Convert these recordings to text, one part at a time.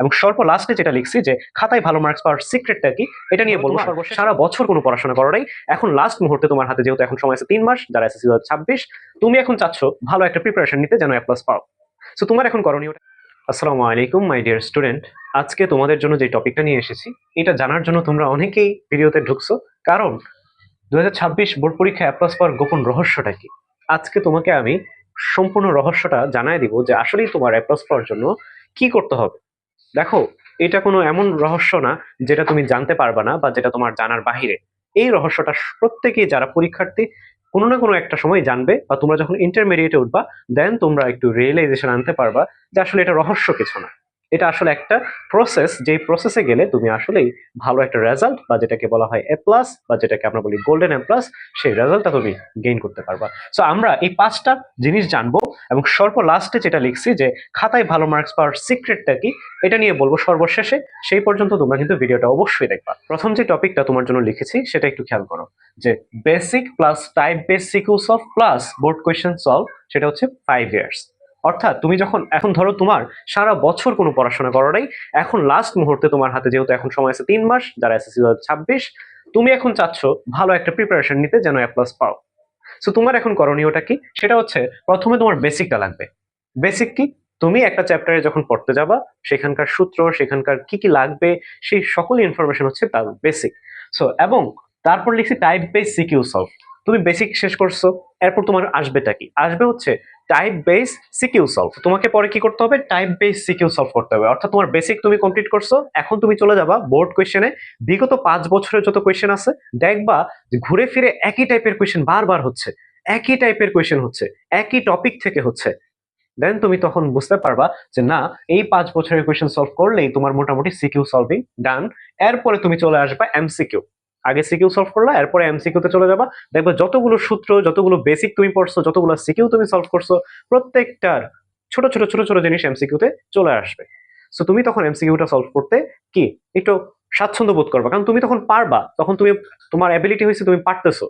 এবং সর্ব লাস্টে যেটা লিখছি যে খাতায় ভালো মার্কস পাওয়ার সিক্রেটটা কি? এটা নিয়ে বলব সারা বছর কোনো পড়াশোনা করো নাই। এখন লাস্ট মুহূর্তে তোমার হাতে যেহেতু এখন সময় আছে তিন মাস যারা এসএসসি ছাব্বিশ তুমি এখন চাচ্ছ ভালো একটা প্রিপারেশন নিতে যেন এ প্লাস পাও। সো তোমার এখন করণীয় আসসালামু আলাইকুম মাই ডিয়ার স্টুডেন্ট আজকে তোমাদের জন্য যে টপিকটা নিয়ে এসেছি এটা জানার জন্য তোমরা অনেকেই ভিডিওতে ঢুকছো। কারণ দু হাজার ছাব্বিশ বোর্ড পরীক্ষা অ্যাপ্লাস পাওয়ার গোপন রহস্যটা কি? আজকে তোমাকে আমি সম্পূর্ণ রহস্যটা জানাই দিব যে আসলেই তোমার অ্যাপ্লাস পাওয়ার জন্য কি করতে হবে। দেখো, এটা কোনো এমন রহস্য না যেটা তুমি জানতে পারবা না বা যেটা তোমার জানার বাহিরে। এই রহস্যটা প্রত্যেকেই যারা পরীক্ষার্থী, কোনো না কোনো একটা সময় জানবে বা তোমরা যখন ইন্টারমিডিয়েটে উঠবা দেন তোমরা একটু রিয়েলাইজেশন আনতে পারবা যে আসলে এটা রহস্য কিছু না। এটা আসলে একটা প্রসেস যেই প্রসেসে গেলে তুমি আসলেই ভালো একটা রেজাল্ট বা যেটাকে বলা হয় এ প্লাস বা যেটাকে আমরা বলি গোল্ডেন এ প্লাস সেই রেজাল্টটা তুমি গেইন করতে পারবা। সো আমরা এই পাঁচটা জিনিস জানব এবং সর্ব লাস্টে যেটা লিখছি যে খাতায় ভালো মার্কস পাওয়ার সিক্রেটটা কি, এটা নিয়ে বলব সর্বশেষে। সেই পর্যন্ত তোমরা কিন্তু ভিডিওটা অবশ্যই দেখবা। প্রথম যে টপিকটা তোমার জন্য লিখেছি, সেটা একটু খেয়াল করো যে basic plus type base CQs of plus board question solve সেটা হচ্ছে ফাইভ ইয়ার্স অর্থাৎ তুমি যখন, এখন ধরো তোমার সারা বছর কোনো পড়াশোনা করো নাই, এখন লাস্ট মুহূর্তে তোমার হাতে যেহেতু এখন সময় আছে তিন মাস, যারা এসএসসি ছাব্বিশ, তুমি এখন চাচ্ছ ভালো একটা প্রিপারেশন নিতে যেন এ প্লাস পাও। সো তোমার এখন করণীয়টা কি? সেটা হচ্ছে প্রথমে তোমার বেসিকটা লাগবে। বেসিক কি? তুমি একটা চ্যাপ্টারে যখন পড়তে যাবা, সেখানকার সূত্র, সেখানকার কি কি লাগবে, সেই সকল ইনফরমেশন হচ্ছে তার বেসিক সো এবং তারপর লিখছি টাইপ বেস সিকিউ সলভ তুমি বেসিক শেষ করছ, এরপর তোমার আসবেটা কি? আসবে হচ্ছে টাইপ বেস সিকিউ সলভ তোমাকে পরে কি করতে হবে? টাইপ বেস সিকিউ সলভ করতে হবে। অর্থাৎ তোমার বেসিক তুমি কমপ্লিট করছ, এখন তুমি চলে যাবা বোর্ড কোয়েশ্চেনে বিগত পাঁচ বছরের যত কোয়েশ্চেন আছে, দেখবা ঘুরে ফিরে একই টাইপের কোয়েশ্চেন বারবার হচ্ছে, একই টাইপের কোয়েশ্চেন হচ্ছে, একই টপিক থেকে হচ্ছে। দেন তুমি তখন বুঝতে পারবা যে না, এই পাঁচ বছরের কোয়েশ্চেন সলভ করলেই তোমার মোটামুটি সিকিউ সলভিং ডান এরপরে তুমি চলে আসবা এমসিকিউ আগে সিকিউ সলভ করলা, এরপরে এমসিকিউ তে চলে যাবা। দেখবে যতগুলো সূত্র, যতগুলো বেসিক তুমি পড়ছো, যতগুলো সিকিউ তুমি সলভ করছ, প্রত্যেকটার ছোট ছোট ছোট ছোট জিনিস এমসিকিউ তে চলে আসবে। সো তুমি তখন এমসিকিউটা সলভ করতে কি? একটু স্বাচ্ছন্দ্য বোধ করবা। কারণ তুমি তখন পারবা, তখন তুমি তোমার অ্যাবিলিটি হয়েছে তুমি পারতেছো।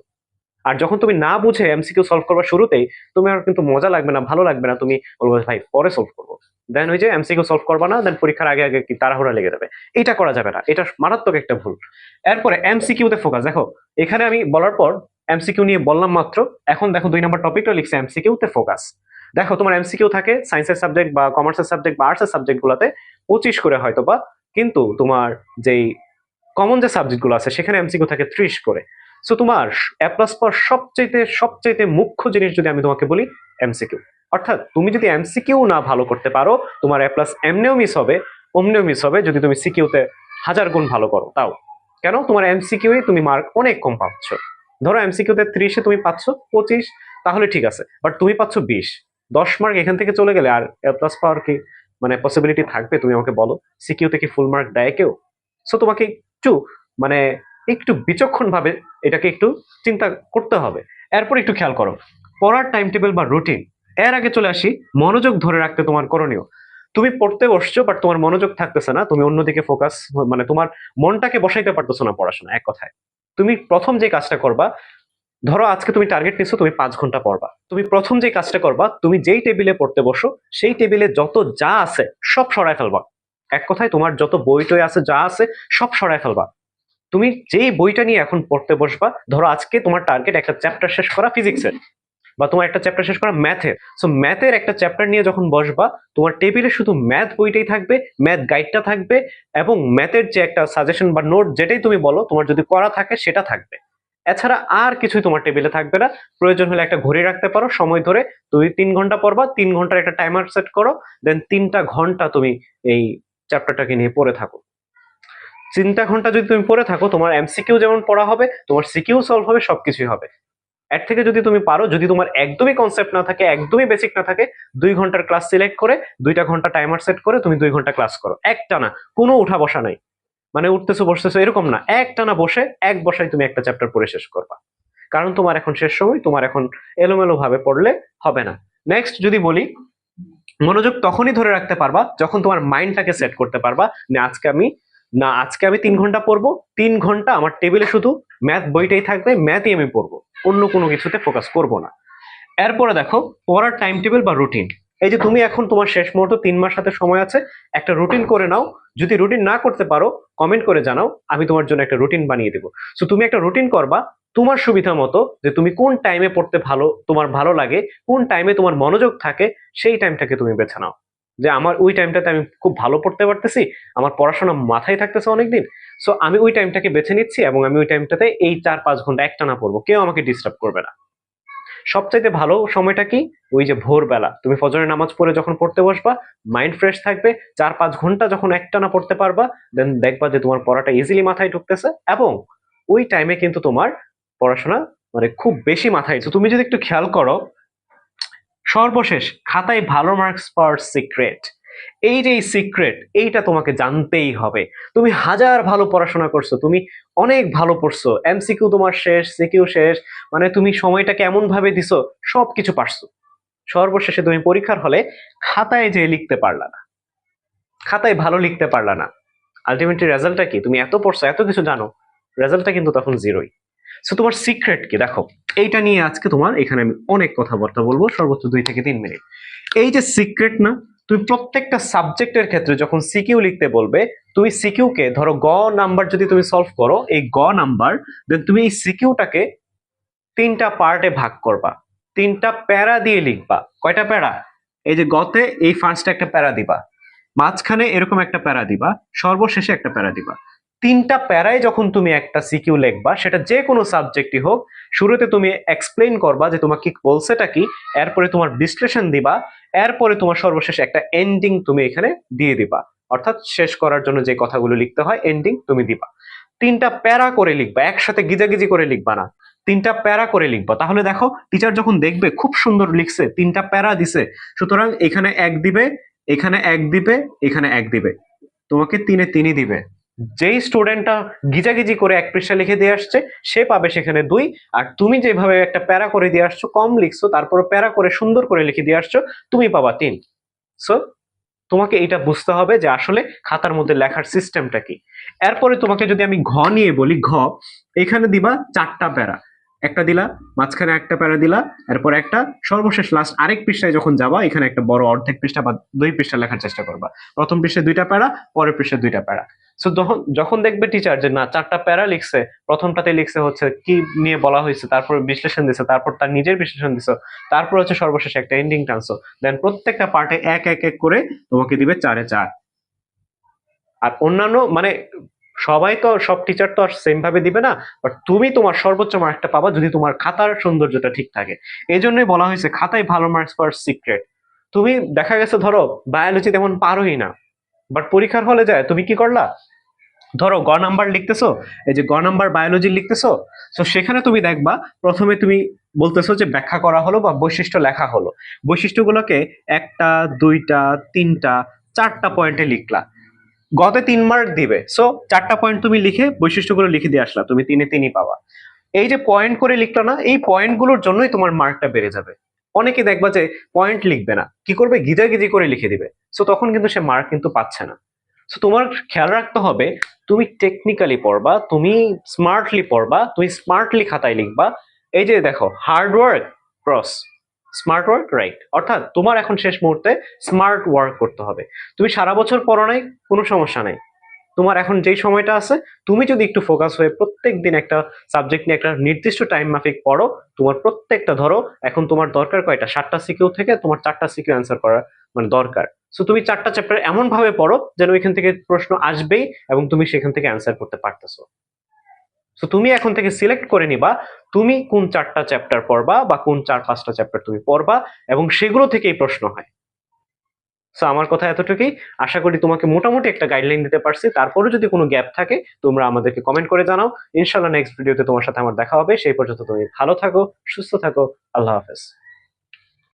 আর যখন তুমি না বুঝে এমসিকিউ সলভ করবার শুরুতেই, তুমি আর কিন্তু মজা লাগবে না, ভালো লাগবে না, তুমি বলব ভাই পরে সলভ করব। দেন ওই যে এমসিকিউ সলভ করবা না দেন পরীক্ষার আগে আগে কি তাড়াহুড়া লেগে যাবে। এটা করা যাবে না, এটা মারাত্মক একটা ভুল। এরপরে এমসিকিউ তে ফোকাস দেখো, এখানে আমি বলার পর এমসিকিউ নিয়ে বললাম মাত্র, এখন দেখো দুই নম্বর টপিকটা লিখছে এমসিকিউ তে ফোকাস দেখো তোমার এমসিকিউ থাকে সায়েন্সের সাবজেক্ট বা কমার্সের সাবজেক্ট বা আর্টসের সাবজেক্ট গুলোতে পঁচিশ করে হয়তো বা, কিন্তু তোমার যেই কমন যে সাবজেক্টগুলো আছে, সেখানে এমসিকিউ থাকে ত্রিশ করে। সো তোমার এ প্লাস পর সবচাইতে সবচাইতে মুখ্য জিনিস যদি আমি তোমাকে বলি এমসিকিউ অর্থাৎ তুমি যদি এমসিকিউ না ভালো করতে পারো, তোমার এ প্লাস এমনিও মিস হবে, অমনিও মিস হবে যদি তুমি সিকিউতে হাজার গুণ ভালো করো। তাও, কেন? তোমার এমসিকিউ তুমি মার্ক অনেক কম পাচ্ছ। ধরো এমসিকিউতে ত্রিশে তুমি পাচ্ছ পঁচিশ, তাহলে ঠিক আছে। বাট তুমি পাচ্ছ বিশ। দশ মার্ক এখান থেকে চলে গেলে আর এ প্লাস পাওয়ার কি মানে পসিবিলিটি থাকবে? তুমি আমাকে বলো। সিকিউতে কি ফুল মার্ক দেয় কেউ? সো তোমাকে একটু মানে একটু বিচক্ষণ ভাবে এটাকে একটু চিন্তা করতে হবে। এরপর একটু খেয়াল করো। পড়ার টাইম টেবিল বা রুটিন এর আগে চলে আসি, মনোযোগ ধরে রাখতে তোমার করণীয়। তুমি পড়তে বসছো বাট তোমার মনোযোগ থাকতেছে না, তুমি অন্যদিকে ফোকাস মানে তোমার মনটাকে বসাইতে পারতেছো না পড়াশোনা, এক কথায়। তুমি প্রথম যে কাজটা করবা, ধরো আজকে তুমি টার্গেট নিচ্ছ তুমি পাঁচ ঘণ্টা পড়বা। তুমি প্রথম যে কাজটা করবা, তুমি যেই টেবিলে পড়তে বসো, সেই টেবিলে যত যা আছে, সব সরায় ফেলবা। এক কথায় তোমার যত বই টই আছে, যা আছে, সব সরায় ফেলবা। তুমি যেই বইটা নিয়ে এখন পড়তে বসবা, ধরো আজকে তোমার টার্গেট একটা চ্যাপ্টার শেষ করা ফিজিক্সের বা তোমার একটা চ্যাপ্টার শেষ করা ম্যাথের সো ম্যাথের একটা চ্যাপ্টার নিয়ে যখন বসবা, তোমার টেবিলে শুধু ম্যাথ বইটাই থাকবে ম্যাথ গাইডটা থাকবে, এবং ম্যাথের যে একটা সাজেশন বা নোট যেটাই তুমি বলো, তোমার যদি করা থাকে সেটা থাকবে। এছাড়া আর কিছুই তোমার টেবিলে থাকবে না। প্রয়োজন হলে একটা ঘড়ি রাখতে পারো, সময় ধরে তুমি তিন ঘণ্টা পড়বা, তিন ঘণ্টার একটা টাইমার সেট করো দেন তিনটা ঘণ্টা তুমি এই চ্যাপ্টারটাকে নিয়ে পড়ে থাকো। তিনটা ঘণ্টা যদি তুমি পড়ে থাকো, তোমার এমসিকিউ যেমন পড়া হবে, তোমার সিকিউ সলভ হবে, সবকিছুই হবে। এর থেকে যদি তুমি পারো, যদি তোমার একদমই কনসেপ্ট না থাকে, একদমই বেসিক না থাকে, দুই ঘণ্টার ক্লাস সিলেক্ট করে, দুইটা ঘণ্টা টাইমার সেট করে, তুমি দুই ঘণ্টা ক্লাস করো। একটা না, কোনো উঠা বসা নাই। মানে উঠতেছো, বসতেছো, এরকম না। একটা না বসে, এক বসায় তুমি একটা চ্যাপ্টার পড়ে শেষ করবা। কারণ তোমার এখন শেষ সময়, তোমার এখন এলোমেলো ভাবে পড়লে হবে না। নেক্সট যদি বলি, মনোযোগ তখনই ধরে রাখতে পারবা, যখন তোমার মাইন্ডটাকে সেট করতে পারবা আজকে আমি না, আজকে আমি তিন ঘণ্টা পড়ব, তিন ঘণ্টা আমার টেবিলে শুধু ম্যাথ বইটাই থাকবে ম্যাথই আমি পড়ব, অন্য কোনো কিছুতে ফোকাস করব না। এরপরে দেখো, পড়ার টাইম টেবিল বা রুটিন এই যে তুমি এখন তোমার শেষ মুহূর্ত, তিন মাস হাতে সময় আছে, একটা রুটিন করে নাও, যদি রুটিন না করতে পারো কমেন্ট করে জানাও, আমি তোমার জন্য একটা রুটিন বানিয়ে দেবো। সো তুমি একটা রুটিন করবা, তোমার সুবিধা মতো যে তুমি কোন টাইমে পড়তে ভালো, তোমার ভালো লাগে, কোন টাইমে তোমার মনোযোগ থাকে, সেই টাইমটাকে তুমি বেছে নাও। যে আমার ওই টাইমটাতে আমি খুব ভালো পড়তে পারতেছি, আমার পড়াশোনা মাথায় থাকতেছে অনেকদিন সো আমি ওই টাইমটাকে বেছে নিচ্ছি এবং আমি ওই টাইমটাতে এই চার পাঁচ ঘণ্টা একটানা পড়ব, কেউ আমাকে ডিস্টার্ব করবে না। সবচাইতে ভালো সময়টা কি? ওই যে ভোরবেলা, তুমি ফজরের নামাজ পড়ে যখন পড়তে বসবা মাইন্ড ফ্রেশ থাকবে, চার পাঁচ ঘণ্টা যখন একটানা পড়তে পারবা দেন দেখবা যে তোমার পড়াটা ইজিলি মাথায় ঢুকতেছে এবং ওই টাইমে কিন্তু তোমার পড়াশোনা মানে খুব বেশি মাথায় তুমি যদি একটু খেয়াল করো সর্বশেষ, খাতায় ভালো মার্কস পাওয়ার সিক্রেট এই যে সিক্রেট এইটা তোমাকে জানতেই হবে। তুমি হাজার ভালো পড়াশোনা করছ, তুমি অনেক ভালো পড়ছো এমসিকিউ তোমার শেষ সিকিউ শেষ মানে তুমি সময়টাকে এমন ভাবে দিছো, সবকিছু পারছ। সর্বশেষে তুমি পরীক্ষার হলে খাতায় যে লিখতে পারলা না, খাতায় ভালো লিখতে পারলা না আলটিমেটলি রেজাল্টটা কি? তুমি এত পড়ছো, এত কিছু জানো রেজাল্টটা কিন্তু তখন জিরোই সো তোমার সিক্রেট কি? দেখো, এইটা নিয়ে আজকে তোমার এখানে আমি অনেক কথাবার্তা বলব, সর্বোচ্চ দুই থেকে তিন মিনিট। এই যে সিক্রেট না, তুমি প্রত্যেকটা সাবজেক্টের ক্ষেত্রে যখন সিকিউ লিখতে বলবে, তুমি সিকিউ কে, ধরো গ নাম্বার যদি তুমি সলভ করো, এই গ নাম্বার দেন তুমি এই সিকিউটাকে তিনটা পার্টে ভাগ করবা। তিনটা প্যারা দিয়ে লিখবা। কয়টা প্যারা? এই যে গতে এই ফার্স্টে একটা প্যারা দিবা। মাঝখানে এরকম একটা প্যারা দিবা। সর্বশেষে একটা প্যারা দিবা। তিনটা প্যারায় যখন তুমি একটা সিকিউ লিখবা, সেটা যে কোনো সাবজেক্টই হোক, শুরুতে তুমি এক্সপ্লেইন করবা যে তোমার কি বলছেটা কি, এরপরে তোমার বিশ্লেষণ দিবা, এরপরে তোমার সর্বশেষ একটা এন্ডিং তুমি এখানে দিয়ে দিবা। অর্থাৎ শেষ করার জন্য যে কথাগুলো লিখতে হয় এন্ডিং তুমি দিবা। তিনটা প্যারা করে লিখবা, একসাথে গিজাগিজি করে লিখবা না। তিনটা প্যারা করে লিখবা। তাহলে দেখো টিচার যখন দেখবে, খুব সুন্দর লিখছে, তিনটা প্যারা দিছে, সুতরাং এখানে এক দিবে, এখানে এক দিবে, এখানে এক দিবে। তোমাকে তিনে তিনই দিবে। যেই স্টুডেন্টটা গিজাগিজি করে এক পৃষ্ঠা লিখে দিয়ে আসছে, সে পাবে সেখানে দুই। আর তুমি যেভাবে একটা প্যারা করে দিয়ে আসছো, কম লিখছো তারপর প্যারা করে সুন্দর করে লিখে দিয়ে আসছো, তুমি পাবা তিন। সো তোমাকে এটা বুঝতে হবে যে আসলে খাতার মধ্যে লেখার সিস্টেমটা কি। এরপরে তোমাকে যদি আমি ঘ নিয়ে বলি, ঘ, এখানে দিবা চারটা প্যারা। একটা দিলা, মাঝখানে একটা প্যারা দিলা, এরপর একটা, সর্বশেষ লাস্ট আরেক পৃষ্ঠায় যখন যাবা, এখানে একটা বড় অর্ধেক পৃষ্ঠা বা দুই পৃষ্ঠা লেখার চেষ্টা করবা। প্রথম পৃষ্ঠায় দুইটা প্যারা, পরের পৃষ্ঠায় দুইটা প্যারা। সো যখন যখন দেখবে টিচার যে, না, চারটা প্যারা লিখছে, প্রথমটাতে লিখছে হচ্ছে কি নিয়ে বলা হয়েছে, তারপর বিশ্লেষণ দিছে, তারপর তার নিজের বিশ্লেষণ দিছো, তারপর হচ্ছে সর্বশেষ একটা এন্ডিং টানছো দেন প্রত্যেকটা পার্টে এক এক এক করে তোমাকে দিবে চারে চার। আর অন্যান্য মানে সবাই তো, সব টিচার তো আর সেম ভাবে দিবে না বাট তুমি তোমার সর্বোচ্চ মার্কটা পাবা যদি তোমার খাতার সৌন্দর্যটা ঠিক থাকে। এই জন্যই বলা হয়েছে, খাতায় ভালো মার্কস পাওয়ার সিক্রেট তুমি, দেখা গেছে ধরো বায়োলজি তেমন পারোই না। বাট পরীক্ষার হলে যায়, তুমি কি করলা? ধরো, গ নাম্বার লিখতেছো, এই যে গ নাম্বার বায়োলজি লিখতেছো তো সেখানে তুমি দেখবা, প্রথমে তুমি বলতেছো যে ব্যাখ্যা করা হলো বা বৈশিষ্ট্য লেখা হলো। বৈশিষ্ট্যগুলোকে একটা, দুইটা, তিনটা, চারটা পয়েন্টে লিখলা। গতে তিন মার্ক দিবে সো চারটা পয়েন্ট তুমি লিখে বৈশিষ্ট্যগুলো লিখে দিয়ে আসলা, তুমি তিনে তিনই পাবা। এই যে পয়েন্ট করে লিখলো না, এই পয়েন্টগুলোর জন্যই তোমার মার্কটা বেড়ে যাবে। অনেকে দেখবা যে পয়েন্ট লিখবে না। কি করবে? গিজাগিজি করে লিখে দিবে। সো তখন কিন্তু সে মার্ক কিন্তু পাচ্ছে না। সো তোমার খেয়াল রাখতে হবে, তুমি টেকনিক্যালি পড়বা, তুমি স্মার্টলি পড়বা, তুমি স্মার্টলি খাতায় লিখবা। এই যে দেখো hard work cross smart work right অর্থাৎ তোমার এখন শেষ মুহূর্তে স্মার্ট ওয়ার্ক করতে হবে। তুমি সারা বছর পড়ো নাই, কোনো সমস্যা নাই। তোমার এখন যেই সময়টা আছে, তুমি যদি একটু ফোকাস হয়ে প্রত্যেক দিন একটা সাবজেক্ট নিয়ে একটা নির্দিষ্ট টাইম মাফিক পড়ো, তোমার প্রত্যেকটা ধরো, এখন তোমার দরকার কয়টা? সাতটা সিকিউ থেকে তোমার চারটা সিকিউ অ্যান্সার করার মানে দরকার। সো তুমি চারটা চ্যাপ্টার এমনভাবে পড়ো যেন ওইখান থেকে প্রশ্ন আসবেই এবং তুমি সেখান থেকে অ্যান্সার করতে পারতেছো। সো তুমি এখন থেকে সিলেক্ট করে নিবা, তুমি কোন চারটা চ্যাপ্টার পড়বা বা কোন চার পাঁচটা চ্যাপ্টার তুমি পড়বা এবং সেগুলো থেকেই প্রশ্ন হয়। সো আমার কথা এতটুকুই। আশা করি তোমাকে মোটামুটি একটা গাইডলাইন দিতে পারছি। তারপরে যদি কোনো গ্যাপ থাকে, তোমরা আমাদেরকে কমেন্ট করে জানাও। ইনশাল্লাহ নেক্সট ভিডিওতে তোমার সাথে আমার দেখা হবে। সেই পর্যন্ত তুমি ভালো থাকো, সুস্থ থাকো। আল্লাহ হাফেজ।